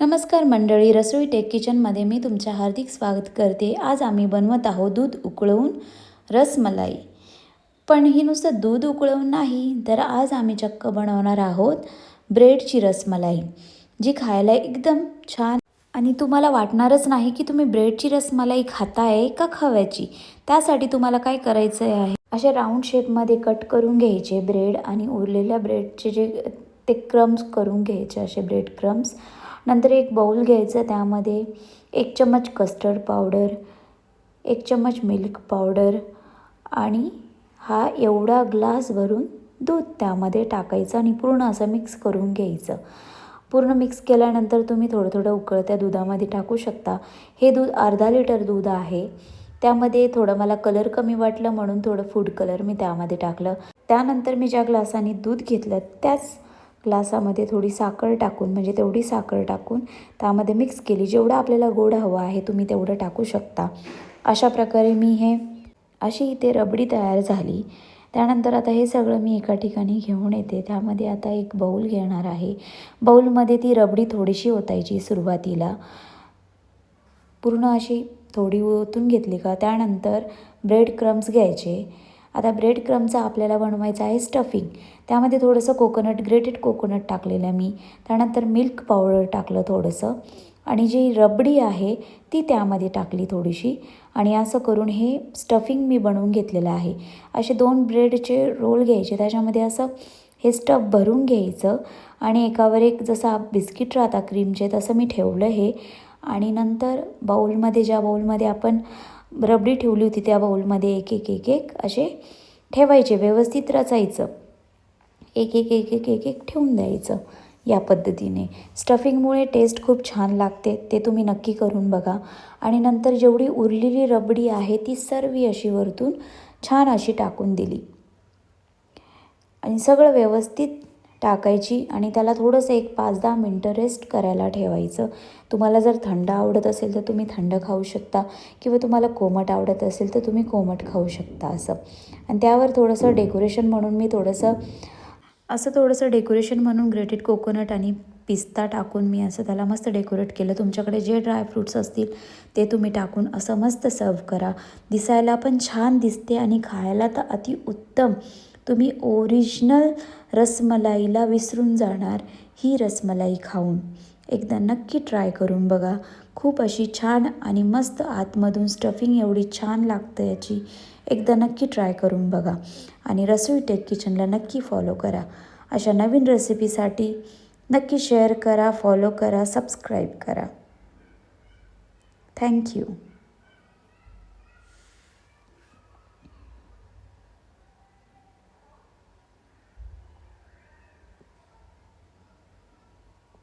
नमस्कार मंडळी रसोई टेक किचनमध्ये मी तुमचं हार्दिक स्वागत करते. आज आम्ही बनवत आहोत दूध उकळवून रसमलाई पण ही नुसतं दूध उकळवून नाही तर आज आम्ही चक्क बनवणार आहोत ब्रेडची रसमलाई जी खायला एकदम छान आणि तुम्हाला वाटणारच नाही की तुम्ही ब्रेडची रसमलाई खाताय का खव्याची. त्यासाठी तुम्हाला काय करायचं आहे? असे राऊंड शेपमध्ये कट करून घ्यायचे ब्रेड आणि उरलेल्या ब्रेडचे जे ते क्रम्स करून घ्यायचे असे ब्रेड क्रम्स. नंतर एक बाउल घ्यायचं त्यामध्ये एक चम्मच कस्टर्ड पावडर एक चम्मच मिल्क पावडर आणि हा एवढा ग्लास भरून दूध त्यामध्ये टाकायचं आणि पूर्ण असं मिक्स करून घ्यायचं. पूर्ण मिक्स केल्यानंतर तुम्ही थोडं थोडं उकळत्या दुधामध्ये टाकू शकता. हे दूध अर्धा लिटर दूध आहे. त्यामध्ये थोडं मला कलर कमी वाटलं म्हणून थोडं फूड कलर मी त्यामध्ये टाकलं. त्यानंतर मी ज्या ग्लासाने दूध घेतलं त्याच ग्लासामध्ये थोडी साखर टाकून म्हणजे तेवढी साखर टाकून त्यामध्ये मिक्स केली. जेवढं आपल्याला गोड हवं आहे तुम्ही तेवढं टाकू शकता. अशा प्रकारे मी हे अशी इथे रबडी तयार झाली. त्यानंतर आता हे सगळं मी एका ठिकाणी घेऊन येते. त्यामध्ये आता एक बाऊल घेणार आहे. बाऊलमध्ये ती रबडी थोडीशी ओतायची सुरुवातीला. पूर्ण अशी थोडी ओतून घेतली का? त्यानंतर ब्रेड क्रम्स घ्यायचे. आता ब्रेड क्रमचं आपल्याला बनवायचं आहे स्टफिंग त्यामध्ये थोडंसं कोकोनट ग्रेटेड कोकोनट टाकलेलं मी. त्यानंतर मिल्क पावडर टाकलं थोडंसं. आणि जी रबडी आहे ती त्यामध्ये टाकली थोडीशी. आणि असं करून हे स्टफिंग मी बनवून घेतलेलं आहे. असे दोन ब्रेडचे रोल घ्यायचे. त्याच्यामध्ये असं हे स्टफ भरून घ्यायचं. आणि एकावर एक जसं बिस्किट राहता क्रीमचे तसं मी ठेवलं हे. आणि नंतर बाऊलमध्ये ज्या बाऊलमध्ये आपण रबडी ठेवली होती त्या बाऊलमध्ये एक एक एक एक असे ठेवायचे व्यवस्थित रचायचं. एक एक एक एक एक एक ठेवून द्यायचं या पद्धतीने. स्टफिंगमुळे टेस्ट खूप छान लागते ते तुम्ही नक्की करून बघा. आणि नंतर जेवढी उरलेली रबडी आहे ती सर्व अशी वरतून छान अशी टाकून दिली. आणि सगळं व्यवस्थित टाकायची आणि त्याला थोडंसं एक पाच दहा मिनटं रेस्ट करायला ठेवायचं. तुम्हाला जर थंड आवडत असेल तर तुम्ही थंड खाऊ शकता किंवा तुम्हाला कोमट आवडत असेल तर तुम्ही कोमट खाऊ शकता असं. आणि त्यावर थोडंसं डेकोरेशन म्हणून मी थोडंसं असं थोडंसं डेकोरेशन म्हणून ग्रेटेड कोकोनट आणि पिस्ता टाकून मी असं त्याला मस्त डेकोरेट केलं. तुमच्याकडे जे ड्रायफ्रूट्स असतील ते तुम्ही टाकून असं मस्त सर्व करा. दिसायला पण छान दिसते आणि खायला तर अतिउत्तम तुम्ही ओरिजिनल रसमलाईला विसरून जाणार ही रसमलाई खाऊन. एकदा नक्की ट्राय करून बघा. खूप अशी छान आणि मस्त आतमधून स्टफिंग एवढी छान लागतं याची. एकदा नक्की ट्राय करून बघा. आणि रसोई टेक किचनला नक्की फॉलो करा. अशा नवीन रेसिपीसाठी नक्की शेअर करा फॉलो करा सबस्क्राईब करा. थँक्यू